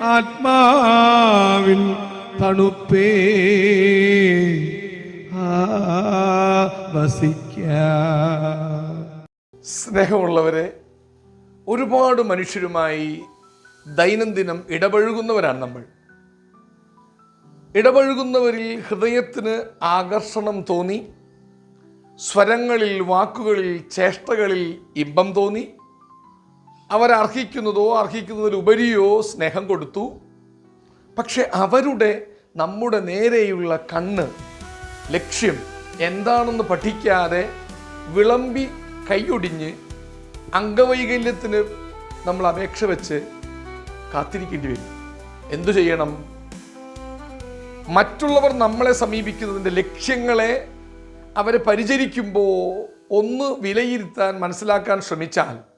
ആത്മാവിൻ തണുപ്പേ. വസിക്ക. സ്നേഹമുള്ളവരെ ഒരുപാട് മനുഷ്യരുമായി ദൈനംദിനം ഇടപഴകുന്നവരാണ് നമ്മൾ. ഇടപഴകുന്നവരിൽ ഹൃദയത്തിന് ആകർഷണം തോന്നി സ്വരങ്ങളിൽ വാക്കുകളിൽ ചേഷ്ടകളിൽ ഇമ്പം തോന്നി അവരർഹിക്കുന്നതോ അർഹിക്കുന്നതിലുപരിയോ സ്നേഹം കൊടുത്തു. പക്ഷെ അവരുടെ നമ്മുടെ നേരെയുള്ള കണ്ണ് ലക്ഷ്യം എന്താണെന്ന് പഠിക്കാതെ വിളമ്പി കൈയൊടിഞ്ഞ് അംഗവൈകല്യത്തിന് നമ്മൾ അപേക്ഷ വെച്ച് കാത്തിരിക്കേണ്ടി വരും. എന്തു ചെയ്യണം? മറ്റുള്ളവർ നമ്മളെ സമീപിക്കുന്നതിന്റെ ലക്ഷ്യങ്ങളെ അവരെ പരിചരിക്കുമ്പോൾ ഒന്ന് വിലയിരുത്താൻ മനസ്സിലാക്കാൻ ശ്രമിച്ചാൽ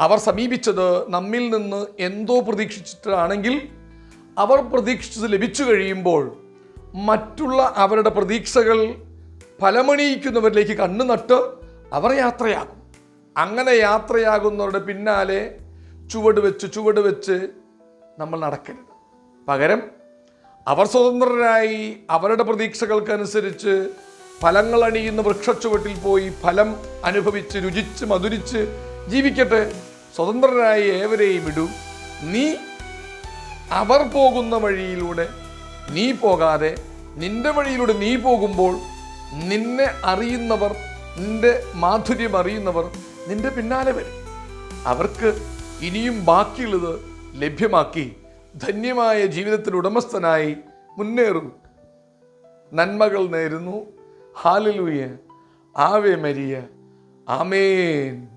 അവർ സമീപിച്ചത് നമ്മിൽ നിന്ന് എന്തോ പ്രതീക്ഷിച്ചിട്ടാണെങ്കിൽ അവർ പ്രതീക്ഷിച്ചത് ലഭിച്ചു കഴിയുമ്പോൾ മറ്റുള്ള അവരുടെ പ്രതീക്ഷകൾ ഫലമണിയിക്കുന്നവരിലേക്ക് കണ്ണു നട്ട് അവർ യാത്രയാകും. അങ്ങനെ യാത്രയാകുന്നവരുടെ പിന്നാലെ ചുവട് വെച്ച് ചുവട് വെച്ച് നമ്മൾ നടക്കരുത്. പകരം അവർ സ്വതന്ത്രരായി അവരുടെ പ്രതീക്ഷകൾക്കനുസരിച്ച് ഫലങ്ങൾ അണിയുന്ന വൃക്ഷച്ചുവട്ടിൽ പോയി ഫലം അനുഭവിച്ച് രുചിച്ച് മധുരിച്ച് ജീവിക്കട്ടെ സ്വതന്ത്രരായി ഏവരെയും ഇടൂ നീ അവർ പോകുന്ന വഴിയിലൂടെ നീ പോകാതെ നിന്റെ വഴിയിലൂടെ നീ പോകുമ്പോൾ നിന്നെ അറിയുന്നവർ നിന്റെ മാധുര്യം അറിയുന്നവർ നിന്റെ പിന്നാലെ വരും. അവർക്ക് ഇനിയും ബാക്കിയുള്ളത് ലഭ്യമാക്കി ധന്യമായ ജീവിതത്തിൽ ഉടമസ്ഥനായി മുന്നേറും. നന്മകൾ നേരുന്നു. ഹാലലൂയ. ആവേ മരിയ ആമേൻ.